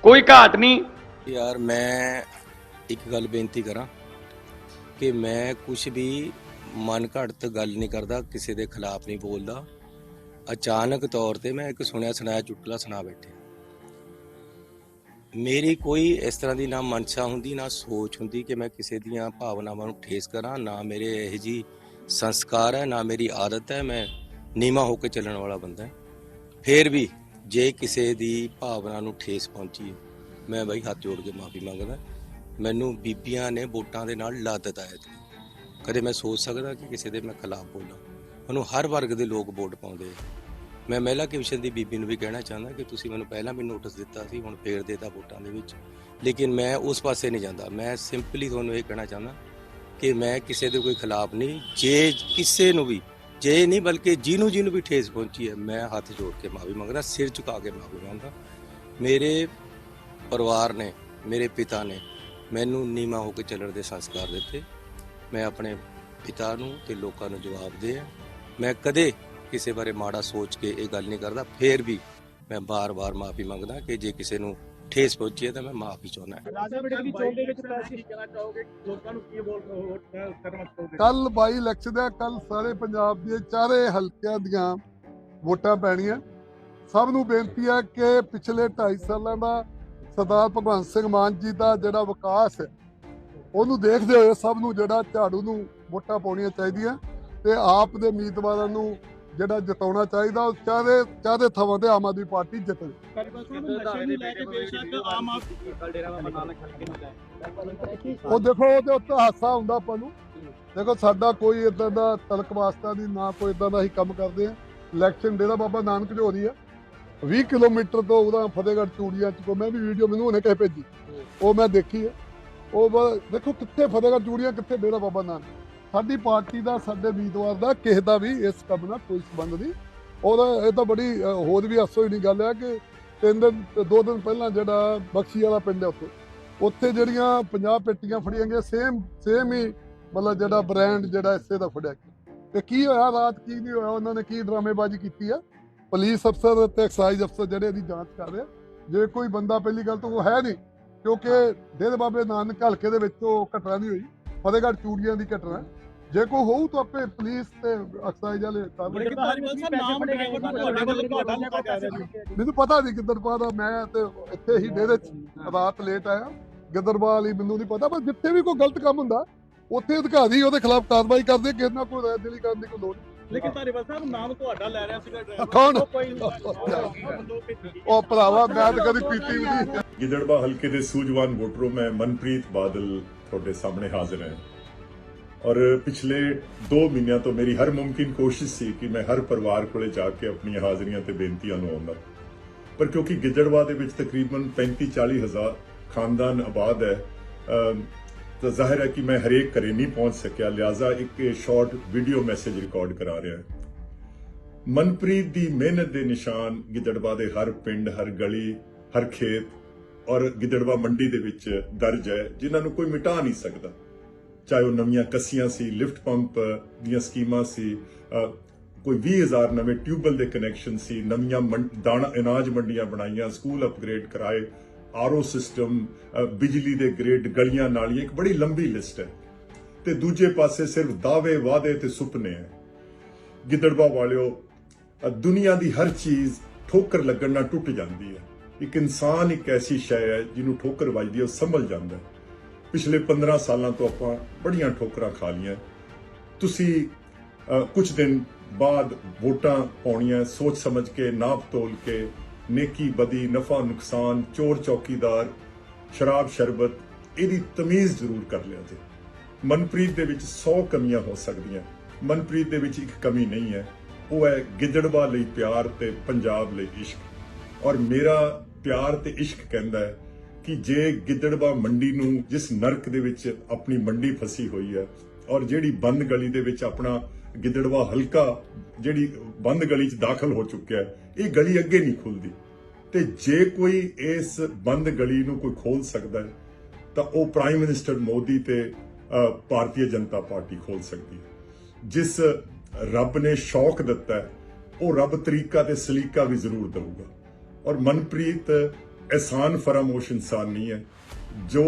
ਕੋਈ ਘਾਟ ਨਹੀਂ। ਯਾਰ ਮੈਂ ਇੱਕ ਗੱਲ ਬੇਨਤੀ ਕਰਾਂ ਕਿ ਮੈਂ ਕੁਝ ਵੀ ਮਨ ਘੜਤ ਗੱਲ ਨਹੀਂ ਕਰਦਾ, ਕਿਸੇ ਦੇ ਖਿਲਾਫ ਨਹੀਂ ਬੋਲਦਾ। ਅਚਾਨਕ ਤੌਰ ਤੇ ਮੈਂ ਇੱਕ ਸੁਣਿਆ ਸੁਣਾਇਆ ਚੁਟਕਲਾ ਸੁਣਾ ਬੈਠਿਆ। ਮੇਰੀ ਕੋਈ ਇਸ ਤਰ੍ਹਾਂ ਦੀ ਨਾ ਮਨਸ਼ਾ ਹੁੰਦੀ, ਨਾ ਸੋਚ ਹੁੰਦੀ ਕਿ ਮੈਂ ਕਿਸੇ ਦੀਆਂ ਭਾਵਨਾਵਾਂ ਨੂੰ ਠੇਸ ਕਰਾਂ, ਨਾ ਮੇਰੇ ਇਹ ਜੀ ਸੰਸਕਾਰ ਹੈ, ਨਾ ਮੇਰੀ ਆਦਤ ਹੈ, ਮੈਂ ਨੀਮਾ ਹੋ ਕੇ ਚੱਲਣ ਵਾਲਾ ਬੰਦਾ ਹਾਂ। ਫੇਰ ਵੀ ਜੇ ਕਿਸੇ ਦੀ ਭਾਵਨਾ ਨੂੰ ਠੇਸ ਪਹੁੰਚੀ, ਮੈਂ ਬਈ ਹੱਥ ਜੋੜ ਕੇ ਮਾਫੀ ਮੰਗਦਾ, ਮੈਨੂੰ ਬੀਬੀਆਂ ਨੇ ਵੋਟਾਂ ਦੇ ਨਾਲ ਲਾ ਦਿੱਤਾ। ਕਦੇ ਮੈਂ ਸੋਚ ਸਕਦਾ ਕਿ ਕਿਸੇ ਦੇ ਮੈਂ ਖਿਲਾਫ ਬੋਲਾਂ। ਮੈਨੂੰ ਹਰ ਵਰਗ ਦੇ ਲੋਕ ਵੋਟ ਪਾਉਂਦੇ ਆ। ਮੈਂ ਮਹਿਲਾ ਕਮਿਸ਼ਨ ਦੀ ਬੀਬੀ ਨੂੰ ਵੀ ਕਹਿਣਾ ਚਾਹੁੰਦਾ ਕਿ ਤੁਸੀਂ ਮੈਨੂੰ ਪਹਿਲਾਂ ਵੀ ਨੋਟਿਸ ਦਿੱਤਾ ਸੀ, ਹੁਣ ਫੇਰ ਦੇਤਾ ਵੋਟਾਂ ਦੇ ਵਿੱਚ। ਲੇਕਿਨ ਮੈਂ ਉਸ ਪਾਸੇ ਨਹੀਂ ਜਾਂਦਾ। ਮੈਂ ਸਿੰਪਲੀ ਤੁਹਾਨੂੰ ਇਹ ਕਹਿਣਾ ਚਾਹੁੰਦਾ ਕਿ ਮੈਂ ਕਿਸੇ ਦੇ ਕੋਈ ਖਿਲਾਫ ਨਹੀਂ, ਜੇ ਕਿਸੇ ਨੂੰ ਵੀ, ਜੇ ਨਹੀਂ ਬਲਕਿ ਜਿਹਨੂੰ ਜਿਹਨੂੰ ਵੀ ਠੇਸ ਪਹੁੰਚੀ ਹੈ, ਮੈਂ ਹੱਥ ਜੋੜ ਕੇ ਮਾਫੀ ਮੰਗਦਾ, ਸਿਰ ਝੁਕਾ ਕੇ ਮਾਫੀ ਮੰਗਦਾ। ਮੇਰੇ ਪਰਿਵਾਰ ਨੇ, ਮੇਰੇ ਪਿਤਾ ਨੇ ਮੈਨੂੰ ਨੀਮਾ ਹੋ ਕੇ ਚੱਲਣ ਦੇ ਸੰਸਕਾਰ ਦਿੱਤੇ। ਮੈਂ ਆਪਣੇ ਪਿਤਾ ਨੂੰ ਤੇ ਲੋਕਾਂ ਨੂੰ ਜਵਾਬ ਦੇ ਮੈਂ ਕਦੇ ਕਿਸੇ ਬਾਰੇ ਮਾੜਾ ਸੋਚ ਕੇ ਇਹ ਗੱਲ ਨਹੀਂ ਕਰਦਾ ਫੇਰ ਵੀ ਮੈਂ ਬਾਰ-ਬਾਰ ਮਾਫੀ ਮੰਗਦਾ ਕਿ ਜੇ ਕਿਸੇ ਨੂੰ ਠੇਸ ਪਹੁੰਚੀ ਹੈ ਤਾਂ ਮੈਂ ਮਾਫੀ ਚਾਹੁੰਦਾ ਰਾਜਾ ਬੇਟਾ ਦੀ ਚੋਣ ਦੇ ਵਿੱਚ ਤੁਸੀਂ ਕਹਿਣਾ ਚਾਹੋਗੇ? ਲੋਕਾਂ ਨੂੰ ਕੀ ਬੋਲ ਵੋਟ ਕਰਨਾ ਚਾਹੋਗੇ? ਕੱਲ ਬਾਈ ਇਲੈਕਸ਼ਨ ਹੈ ਕੱਲ ਸਾਰੇ ਪੰਜਾਬ ਦੇ ਚਾਰੇ ਹਲਕਿਆਂ ਦੀਆਂ ਵੋਟਾਂ ਪੈਣੀਆਂ। ਸਭ ਨੂੰ ਬੇਨਤੀ ਹੈ ਕਿ ਪਿਛਲੇ 2.5 ਸਾਲਾਂ ਦਾ ਸਰਦਾਰ ਭਗਵੰਤ ਸਿੰਘ ਮਾਨ ਜੀ ਦਾ ਜਿਹੜਾ ਵਿਕਾਸ ਹੈ ਉਹਨੂੰ ਦੇਖਦੇ ਹੋਏ ਸਭ ਨੂੰ ਜਿਹੜਾ ਝਾੜੂ ਨੂੰ ਵੋਟਾਂ ਪਾਉਣੀਆਂ ਚਾਹੀਦੀਆਂ ਤੇ ਆਪ ਦੇ ਉਮੀਦਵਾਰਾਂ ਨੂੰ ਜਿਹੜਾ ਜਿਤਾਉਣਾ ਚਾਹੀਦਾ ਉਹ ਚਾਰੇ ਚਾਰੇ ਥਾਵਾਂ ਤੇ ਆਮ ਆਦਮੀ ਪਾਰਟੀ ਜਿੱਤੇ ਨਸ਼ੇ ਨੂੰ ਲੈ ਕੇ ਬੇਸ਼ੱਕ ਆਮ ਆਦਮੀ ਉਹ ਦੇਖੋ ਉਹਦੇ ਉੱਤੇ ਹਾਸਾ ਹੁੰਦਾ ਆਪਾਂ ਨੂੰ। ਦੇਖੋ ਸਾਡਾ ਕੋਈ ਇਦਾਂ ਦਾ ਤਲਕ ਵਾਸਤਾ ਨਹੀਂ ਨਾ ਕੋਈ ਇਦਾਂ ਦਾ ਹੀ ਕੰਮ ਕਰਦੇ ਆ ਇਲੈਕਸ਼ਨ ਡੇਰਾ ਬਾਬਾ ਨਾਨਕ ਜੋਰੀ ਆ 20 ਕਿਲੋਮੀਟਰ ਤੋਂ ਉਹਦਾ ਫਤਿਹਗੜ੍ਹ ਚੂੜੀਆਂ ਚ ਕੋ ਮੈਂ ਵੀ ਵੀਡੀਓ ਮੈਨੂੰ ਉਹਨੇ ਕਹੇ ਭੇਜੀ। ਉਹ ਮੈਂ ਦੇਖੀ ਹੈ। ਉਹ ਦੇਖੋ ਕਿੱਥੇ ਫਤਿਹਗੜ੍ਹ ਚੂੜੀਆਂ ਕਿੱਥੇ ਡੇਰਾ ਬਾਬਾ ਨਾਨਕ। ਸਾਡੀ ਪਾਰਟੀ ਦਾ ਸਾਡੇ ਉਮੀਦਵਾਰ ਦਾ ਕਿਸੇ ਦਾ ਵੀ ਇਸ ਕੰਮ ਨਾਲ ਕੋਈ ਸੰਬੰਧ ਨਹੀਂ। ਉਹਦਾ ਇਹ ਤਾਂ ਬੜੀ ਅ, ਹੋਰ ਵੀ ਅਸੋ ਹੀ ਨਹੀਂ ਗੱਲ ਹੈ ਕਿ ਤਿੰਨ ਦਿਨ ਦੋ ਦਿਨ ਪਹਿਲਾਂ ਜਿਹੜਾ ਬਖਸ਼ੀ ਵਾਲਾ ਪਿੰਡ ਹੈ ਉੱਥੇ ਉੱਥੇ ਜਿਹੜੀਆਂ 50 ਪੇਟੀਆਂ ਫੜੀਆਂ ਗਈਆਂ ਸੇਮ ਸੇਮ ਹੀ ਮਤਲਬ ਜਿਹੜਾ ਬ੍ਰਾਂਡ ਜਿਹੜਾ ਇਸੇ ਦਾ ਫੜਿਆ ਗਿਆ। ਤੇ ਕੀ ਹੋਇਆ ਰਾਤ ਕੀ ਨਹੀਂ ਹੋਇਆ ਉਹਨਾਂ ਨੇ ਕੀ ਡਰਾਮੇਬਾਜ਼ੀ ਕੀਤੀ ਆ? ਪੁਲਿਸ ਅਫਸਰ ਤੇ ਐਕਸਾਈਜ਼ ਅਫਸਰ ਜਿਹੜੇ ਇਹਦੀ ਜਾਂਚ ਕਰ ਰਹੇ ਆ। ਜੇ ਕੋਈ ਬੰਦਾ ਪਹਿਲੀ ਗੱਲ ਤਾਂ ਉਹ ਹੈ ਨਹੀਂ ਕਿਉਂਕਿ ਡੇਰੇ ਬਾਬੇ ਨਾਨਕ ਹਲਕੇ ਦੇ ਵਿੱਚ ਉਹ ਘਟਨਾ ਨਹੀਂ ਹੋਈ। ਫਤਿਹਗੜ੍ਹ ਚੂੜੀਆਂ ਦੀ ਘਟਨਾ ਜੇ ਕੋਈ ਹੋਊ ਤਾਂ ਆਪੇ ਪੁਲਿਸ ਤੇ ਐਕਸਾਈਜ਼ ਵਾਲੇ ਕਰ ਲੇਕਿਨ ਹਰਿਵੰਸ਼ ਸਾਹਿਬ ਨਾਮ ਡਰਾਈਵਰ ਨੂੰ ਤੁਹਾਡੇ ਵੱਲੋਂ ਤੁਹਾਡਾ ਲਿਖਾ ਜਾ ਰਿਹਾ। ਜੀ ਮੈਨੂੰ ਪਤਾ ਨਹੀਂ ਕਿੱਧਰ ਪਾਦਾ ਮੈਂ ਤੇ ਇੱਥੇ ਹੀ ਡੇਰੇ ਚ ਰਾਤ ਲੇਟ ਆਇਆ। ਗਿੱਦੜਬਾਹ ਵਾਲੀ ਮੈਨੂੰ ਨਹੀਂ ਪਤਾ ਪਰ ਜਿੱਥੇ ਵੀ ਕੋਈ ਗਲਤ ਕੰਮ ਹੁੰਦਾ ਉੱਥੇ ਅਧਿਕਾਰੀ ਉਹਦੇ ਖਿਲਾਫ ਕਾਰਵਾਈ ਕਰਦੇ ਕਿਸੇ ਨਾਲ ਕੋਈ ਰਾਇ ਦਿਲੀ ਕਰਨ ਦੀ ਕੋਈ ਲੋੜ ਨਹੀਂ। ਲੇਕਿਨ ਧਾਰੀਵਾਲ ਸਾਹਿਬ ਨਾਮ ਤੁਹਾਡਾ ਲੈ ਰਿਹਾ ਸੀਗਾ ਡਰਾਈਵਰ। ਕੌਣ? ਉਹ ਭਰਾਵਾ ਮੈਂ ਤਾਂ ਕਦੀ ਪੀਤੀ ਵੀ ਨਹੀਂ। ਗਿੱਦੜਬਾਹ ਹਲਕੇ ਦੇ ਸੂਝਵਾਨ ਵੋਟਰੋਂ ਮੈਂ ਮਨਪ੍ਰੀਤ ਬਾਦਲ ਤੁਹਾਡੇ ਸਾਹਮਣੇ ਹਾਜ਼ਰ ਹਾਂ। ਔਰ ਪਿਛਲੇ 2 ਮਹੀਨਿਆਂ ਤੋਂ ਮੇਰੀ ਹਰ ਮੁਮਕਿਨ ਕੋਸ਼ਿਸ਼ ਸੀ ਕਿ ਮੈਂ ਹਰ ਪਰਿਵਾਰ ਕੋਲੇ ਜਾ ਕੇ ਆਪਣੀਆਂ ਹਾਜ਼ਰੀਆਂ ਤੇ ਬੇਨਤੀਆਂ ਨੂੰ ਆਉਂਦਾ ਪਰ ਕਿਉਂਕਿ ਗਿੱਦੜਬਾਹ ਦੇ ਵਿੱਚ ਤਕਰੀਬਨ 35 40 ਹਜ਼ਾਰ ਖਾਨਦਾਨ ਆਬਾਦ ਹੈ ਤਾਂ ਜ਼ਾਹਿਰ ਹੈ ਕਿ ਮੈਂ ਹਰੇਕ ਘਰੇ ਨਹੀਂ ਪਹੁੰਚ ਸਕਿਆ ਲਿਆਜ਼ਾ ਇੱਕ ਸ਼ਾਰਟ ਵੀਡੀਓ ਮੈਸੇਜ ਰਿਕਾਰਡ ਕਰਾ ਰਿਹਾ ਹਾਂ। ਮਨਪ੍ਰੀਤ ਦੀ ਮਿਹਨਤ ਦੇ ਨਿਸ਼ਾਨ ਗਿੱਦੜਵਾ ਦੇ ਹਰ ਪਿੰਡ, ਹਰ ਗਲੀ, ਹਰ ਖੇਤ ਔਰ ਗਿੱਦੜਵਾ ਮੰਡੀ ਦੇ ਵਿੱਚ ਦਰਜ ਹੈ, ਜਿਨ੍ਹਾਂ ਨੂੰ ਕੋਈ ਮਿਟਾ ਨਹੀਂ ਸਕਦਾ। ਚਾਹੇ ਉਹ ਨਵੀਆਂ ਕੱਸੀਆਂ ਸੀ ਲਿਫਟ ਪੰਪ ਦੀਆਂ ਸਕੀਮਾਂ ਸੀ ਅ, ਕੋਈ 20000 ਨਵੇਂ ਟਿਊਬਲ ਦੇ ਕਨੈਕਸ਼ਨ ਸੀ ਨਵੀਆਂ ਮੰਡ- ਦਾਣਾ ਅਨਾਜ ਮੰਡੀਆਂ ਬਣਾਈਆਂ ਸਕੂਲ ਅਪਗ੍ਰੇਡ ਕਰਾਏ ਆਰਓ ਸਿਸਟਮ ਬਿਜਲੀ ਦੇ ਗ੍ਰਿਡ ਗਲੀਆਂ ਨਾਲੀਆਂ ਇੱਕ ਬੜੀ ਲੰਬੀ ਲਿਸਟ ਹੈ। ਤੇ ਦੂਜੇ ਪਾਸੇ ਸਿਰਫ ਦਾਅਵੇ ਵਾਅਦੇ ਤੇ ਸੁਪਨੇ ਹੈ। ਗਿੱਦੜਬਾ ਵਾਲਿਓ ਅ, ਦੁਨੀਆ ਦੀ ਹਰ ਚੀਜ਼ ਠੋਕਰ ਲੱਗਣ ਨਾਲ ਟੁੱਟ ਜਾਂਦੀ ਹੈ। ਇੱਕ ਇਨਸਾਨ ਇੱਕ ਐਸੀ ਸ਼ੈ ਹੈ ਜਿਹਨੂੰ ਠੋਕਰ ਵੱਜਦੀ ਹੈ ਉਹ ਸੰਭਲ ਜਾਂਦਾ ਹੈ। ਪਿਛਲੇ 15 ਸਾਲਾਂ ਤੋਂ ਆਪਾਂ ਬੜੀਆਂ ਠੋਕਰਾਂ ਖਾ ਲਈਆਂ। ਤੁਸੀਂ ਕੁਝ ਦਿਨ ਬਾਅਦ ਵੋਟਾਂ ਪਾਉਣੀਆਂ ਸੋਚ ਸਮਝ ਕੇ, ਨਾਪ ਤੋਲ ਕੇ, ਨੇਕੀ ਬਦੀ, ਨਫਾ ਨੁਕਸਾਨ, ਚੋਰ ਚੌਕੀਦਾਰ, ਸ਼ਰਾਬ ਸ਼ਰਬਤ, ਇਹਦੀ ਤਮੀਜ਼ ਜ਼ਰੂਰ ਕਰ ਲਿਆ ਜੇ। ਮਨਪ੍ਰੀਤ ਦੇ ਵਿੱਚ 100 ਕਮੀਆਂ ਹੋ ਸਕਦੀਆਂ। ਮਨਪ੍ਰੀਤ ਦੇ ਵਿੱਚ ਇੱਕ ਕਮੀ ਨਹੀਂ ਹੈ। ਉਹ ਹੈ ਗਿੱਦੜਵਾ ਲਈ ਪਿਆਰ ਤੇ ਪੰਜਾਬ ਲਈ ਇਸ਼ਕ। ਔਰ ਮੇਰਾ ਪਿਆਰ ਤੇ ਇਸ਼ਕ ਕਹਿੰਦਾ ਹੈ ਕਿ ਜੇ ਗਿੱਦੜਬਾਹ ਮੰਡੀ ਨੂੰ ਜਿਸ ਨਰਕ ਦੇ ਵਿੱਚ ਆਪਣੀ ਮੰਡੀ ਫਸੀ ਹੋਈ ਹੈ ਔਰ ਜਿਹੜੀ ਬੰਦ ਗਲੀ ਦੇ ਵਿੱਚ ਆਪਣਾ ਗਿੱਦੜਵਾ ਹਲਕਾ ਜਿਹੜੀ ਬੰਦ ਗਲੀ 'ਚ ਦਾਖਲ ਹੋ ਚੁੱਕਿਆ ਹੈ, ਇਹ ਗਲੀ ਅੱਗੇ ਨਹੀਂ ਖੁੱਲਦੀ। ਤੇ ਜੇ ਕੋਈ ਇਸ ਬੰਦ ਗਲੀ ਨੂੰ ਕੋਈ ਖੋਲ ਸਕਦਾ ਹੈ, ਤਾਂ ਉਹ ਪ੍ਰਾਈਮ ਮਿਨਿਸਟਰ ਮੋਦੀ ਤੇ ਭਾਰਤੀ ਜਨਤਾ ਪਾਰਟੀ ਖੋਲ ਸਕਦੀ ਹੈ। ਜਿਸ ਰੱਬ ਨੇ ਸ਼ੌਕ ਦਿੱਤਾ ਹੈ, ਉਹ ਰੱਬ ਤਰੀਕਾ ਤੇ ਸਲੀਕਾ ਵੀ ਜ਼ਰੂਰ ਦੇਊਗਾ। ਔਰ ਮਨਪ੍ਰੀਤ ਅਹਿਸਾਨ ਫਰਾਮੋਸ਼ ਇਨਸਾਨ ਨਹੀਂ ਹੈ। ਜੋ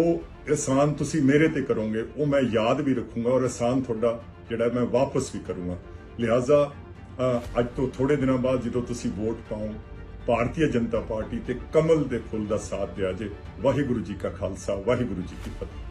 ਅਹਿਸਾਨ ਤੁਸੀਂ ਮੇਰੇ ਤੇ ਕਰੋਗੇ, ਉਹ ਮੈਂ ਯਾਦ ਵੀ ਰੱਖੂੰਗਾ ਔਰ ਅਹਿਸਾਨ ਤੁਹਾਡਾ ਜਿਹੜਾ ਮੈਂ ਵਾਪਸ ਵੀ ਕਰੂੰਗਾ। ਲਿਹਾਜ਼ਾ ਅੱਜ ਤੋਂ ਥੋੜੇ ਦਿਨਾਂ ਬਾਅਦ ਜਦੋਂ ਤੁਸੀਂ ਵੋਟ ਪਾਓ, ਭਾਰਤੀ ਜਨਤਾ ਪਾਰਟੀ ਤੇ ਕਮਲ ਦੇ ਫੁੱਲ ਦਾ ਸਾਥ ਦਿਆ ਜੇ। ਵਾਹਿਗੁਰੂ ਜੀ ਕਾ ਖਾਲਸਾ, ਵਾਹਿਗੁਰੂ ਜੀ ਕੀ ਫਤਿਹ।